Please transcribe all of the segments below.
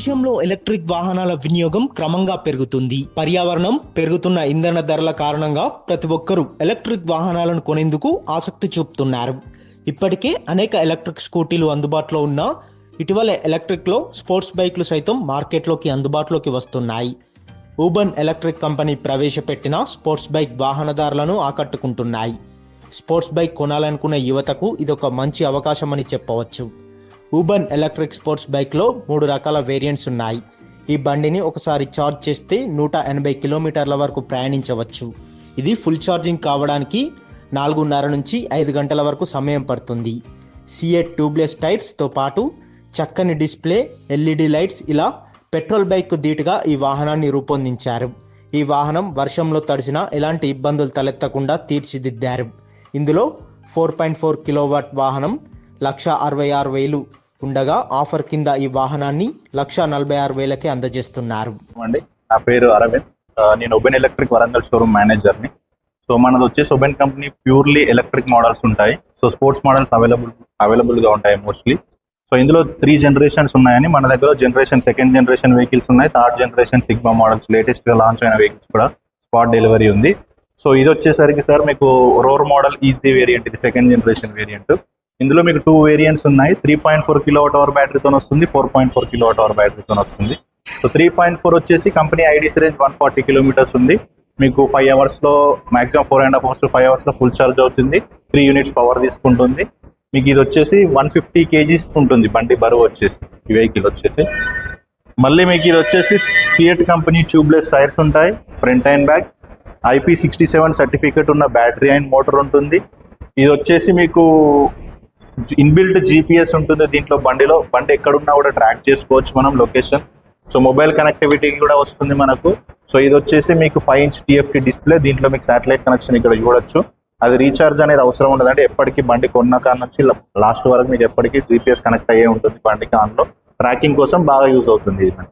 దేశంలో ఎలక్ట్రిక్ వాహనాల వినియోగం క్రమంగా పెరుగుతుంది. పర్యావరణం పెరుగుతున్న ఇంధన ధరల కారణంగా ప్రతి ఒక్కరూ ఎలక్ట్రిక్ వాహనాలను కొనేందుకు ఆసక్తి చూపుతున్నారు. ఇప్పటికే అనేక ఎలక్ట్రిక్ స్కూటీలు అందుబాటులో ఉన్నా ఇటీవల ఎలక్ట్రిక్లో స్పోర్ట్స్ బైక్లు సైతం మార్కెట్లోకి అందుబాటులోకి వస్తున్నాయి. ఊబన్ ఎలక్ట్రిక్ కంపెనీ ప్రవేశపెట్టిన స్పోర్ట్స్ బైక్ వాహనదారులను ఆకట్టుకుంటున్నాయి. స్పోర్ట్స్ బైక్ కొనాలనుకునే యువతకు ఇదొక మంచి అవకాశమని చెప్పవచ్చు. ఊబన్ ఎలక్ట్రిక్ స్పోర్ట్స్ బైక్లో మూడు రకాల వేరియంట్స్ ఉన్నాయి. ఈ బండిని ఒకసారి ఛార్జ్ చేస్తే నూట ఎనభై కిలోమీటర్ల వరకు ప్రయాణించవచ్చు. ఇది ఫుల్ ఛార్జింగ్ కావడానికి నాలుగున్నర నుంచి ఐదు గంటల వరకు సమయం పడుతుంది. సిఏ ట్యూబ్లెస్ టైర్స్తో పాటు చక్కని డిస్ప్లే ఎల్ఈడి లైట్స్ ఇలా పెట్రోల్ బైక్ ధీటుగా ఈ వాహనాన్ని రూపొందించారు. ఈ వాహనం వర్షంలో తడిసినా ఎలాంటి ఇబ్బందులు తలెత్తకుండా తీర్చిదిద్దారు. ఇందులో ఫోర్ పాయింట్ ఫోర్ కిలోవాట్ వాహనం లక్ష అరవై ఆరు వేలు ఉండగా ఆఫర్ కింద ఈ వాహనాన్ని లక్ష నలభై ఆరు వేలకే అందజేస్తున్నారు. అండి నా పేరు అరవింద్. నేను ఒబెన్ ఎలక్ట్రిక్ వరంగల్ షోరూమ్ మేనేజర్ని సో మనది వచ్చేసి Oben company purely electric models ఉంటాయి. సో స్పోర్ట్స్ మోడల్స్ అవైలబుల్ అవైలబుల్గా ఉంటాయి మోస్ట్లీ సో ఇందులో త్రీ జనరేషన్స్ ఉన్నాయని మన దగ్గర జనరేషన్ సెకండ్ జనరేషన్ వెహికల్స్ ఉన్నాయి. థర్డ్ జనరేషన్ సిగ్మా మోడల్స్ లేటెస్ట్గా లాంచ్ అయిన వెహికల్స్ కూడా స్పాట్ డెలివరీ ఉంది. సో ఇది వచ్చేసరికి సార్ మీకు రోర్ మోడల్ ఈజీ వేరియంట్ ఇది సెకండ్ జనరేషన్ వేరియంట్ ఇందులో మీకు టూ వేరియంట్స్ ఉన్నాయి. Three point four kilo hour బ్యాటరీతో వస్తుంది. Four point four kilo hour బ్యాటరీతో వస్తుంది. సో త్రీ పాయింట్ ఫోర్ వచ్చేసి company IDC range one forty kilometres ఉంది. మీకు ఫైవ్ అవర్స్లో maximum four and half hours five అవర్స్లో ఫుల్ ఛార్జ్ అవుతుంది. Three units power తీసుకుంటుంది. మీకు ఇది వచ్చేసి వన్ ఫిఫ్టీ కేజీస్ ఉంటుంది. బండి బరువు వచ్చేసి ఈ వెహికల్ వచ్చేసి. మళ్ళీ మీకు ఇది వచ్చేసి సిఎట్ కంపెనీ ట్యూబ్లెస్ టైర్స్ ఉంటాయి. Front and back IP sixty seven certificate ఉన్న బ్యాటరీ అండ్ మోటార్ ఉంటుంది. ఇది వచ్చేసి మీకు ఇన్బిల్ట్ జీపీఎస్ ఉంటుంది దీంట్లో బండిలో. బండి ఎక్కడున్నా కూడా ట్రాక్ చేసుకోవచ్చు మనం లొకేషన్ సో మొబైల్ కనెక్టివిటీ కూడా వస్తుంది మనకు. సో ఇది వచ్చేసి మీకు ఫైవ్ ఇంచ్ టీఎఫ్టీ డిస్ప్లే దీంట్లో మీకు శాటిలైట్ కనెక్షన్ ఇక్కడ చూడొచ్చు. అది రీఛార్జ్ అనేది అవసరం ఉండదు. అంటే ఎప్పటికీ బండి కొన్న కాడ నుంచి లాస్ట్ వరకు మీకు ఎప్పటికీ జీపీఎస్ కనెక్ట్ అయ్యే ఉంటుంది బండికి ఆన్లో ట్రాకింగ్ కోసం బాగా యూజ్ అవుతుంది ఇది.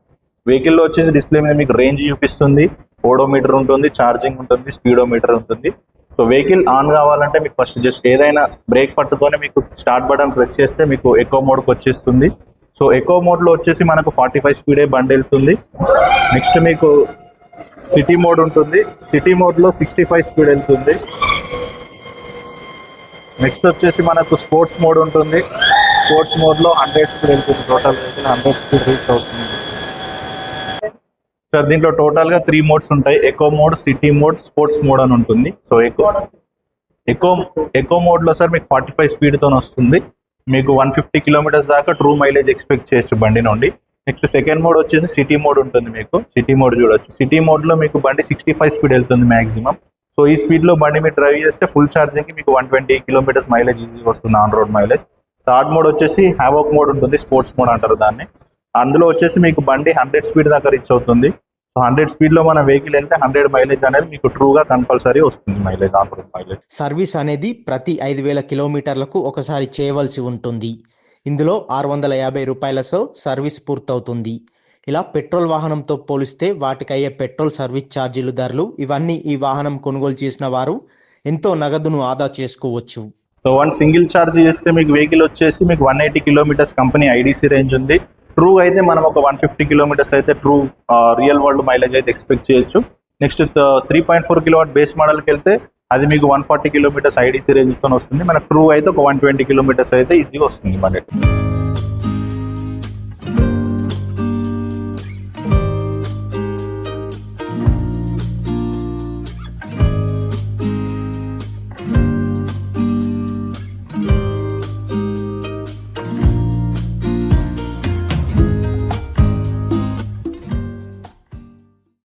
వెహికల్లో వచ్చేసి డిస్ప్లే మీద మీకు రేంజ్ చూపిస్తుంది. ఓడోమీటర్ ఉంటుంది ఛార్జింగ్ ఉంటుంది స్పీడోమీటర్ ఉంటుంది. సో వెహికల్ ఆన్ కావాలంటే మీకు ఫస్ట్ జస్ట్ ఏదైనా బ్రేక్ పట్టుతోనే మీకు స్టార్ట్ బటన్ ప్రెస్ చేస్తే మీకు ఎకో మోడ్కి వచ్చేస్తుంది. సో ఎకో మోడ్లో వచ్చేసి మనకు ఫార్టీ ఫైవ్ స్పీడే బండి వెళ్తుంది. నెక్స్ట్ మీకు సిటీ మోడ్ ఉంటుంది. సిటీ మోడ్లో సిక్స్టీ ఫైవ్ స్పీడ్ వెళ్తుంది. నెక్స్ట్ వచ్చేసి మనకు స్పోర్ట్స్ మోడ్ ఉంటుంది. స్పోర్ట్స్ మోడ్లో హండ్రెడ్ స్పీడ్ వెళ్తుంది. Total vehicle hundred speed reach అవుతుంది. సార్ దీంట్లో టోటల్గా త్రీ మోడ్స్ ఉంటాయి. Eco mode city mode sports mode అని ఉంటుంది. సో ఎకో ఎకో ఎకో మోడ్లో సార్ మీకు ఫార్టీ ఫైవ్ స్పీడ్తో వస్తుంది. మీకు వన్ ఫిఫ్టీ కిలోమీటర్స్ దాకా ట్రూ మైలేజ్ ఎక్స్పెక్ట్ చేయొచ్చు బండి నుండి. నెక్స్ట్ సెకండ్ మోడ్ వచ్చేసి సిటీ మోడ్ ఉంటుంది మీకు. సిటీ మోడ్ చూడొచ్చు. సిటీ మోడ్లో మీకు బండి సిక్స్టీ ఫైవ్ స్పీడ్ వెళ్తుంది మాక్సిమం సో ఈ స్పీడ్లో బండి మీరు డ్రైవ్ చేస్తే ఫుల్ ఛార్జింగ్కి మీకు వన్ ట్వంటీ కిలోమీటర్స్ మైలేజ్ ఈజీగా వస్తుంది on road mileage third mode వచ్చేసి హ్యావోక్ మోడ్ ఉంటుంది స్పోర్ట్స్ మోడ్ అంటారు దాన్ని. అందులో వచ్చేసి మీకు బండి హండ్రెడ్ స్పీడ్ దాకా రీచ్ అవుతుంది. సో హండ్రెడ్ స్పీడ్లో మన వెహికల్ వెళ్తే హండ్రెడ్ మైలేజ్ అనేది మీకు ట్రూగా కంపల్సరీ వస్తుంది mileage on road mileage service అనేది ప్రతి ఐదు వేల కిలోమీటర్లకు ఒకసారి చేయవలసి ఉంటుంది. ఇందులో ఆరు వందల యాభై రూపాయలతో సర్వీస్ పూర్తవుతుంది. ఇలా పెట్రోల్ వాహనంతో పోలిస్తే వాటికయ్యే పెట్రోల్ సర్వీస్ ఛార్జీలు ధరలు ఇవన్నీ ఈ వాహనం కొనుగోలు చేసిన వారు ఎంతో నగదును ఆదా చేసుకోవచ్చు. సో వన్ సింగిల్ ఛార్జ్ చేస్తే మీకు వెహికల్ వచ్చేసి మీకు one eighty kilometres company IDC range ఉంది. ట్రూ అయితే మనం ఒక వన్ ఫిఫ్టీ కిలోమీటర్స్ అయితే ట్రూ రియల్ వరల్డ్ మైలేజ్ అయితే ఎక్స్పెక్ట్ చేయొచ్చు. Next three point four kilowatt base మోడల్కి వెళ్తే అది మీకు వన్ ఫార్టీ కిలోమీటర్స్ ఐడీసీ రేంజ్తో వస్తుంది. మన ట్రూ అయితే ఒక వన్ ట్వంటీ కిలోమీటర్స్ అయితే ఈజీగా వస్తుంది మనకి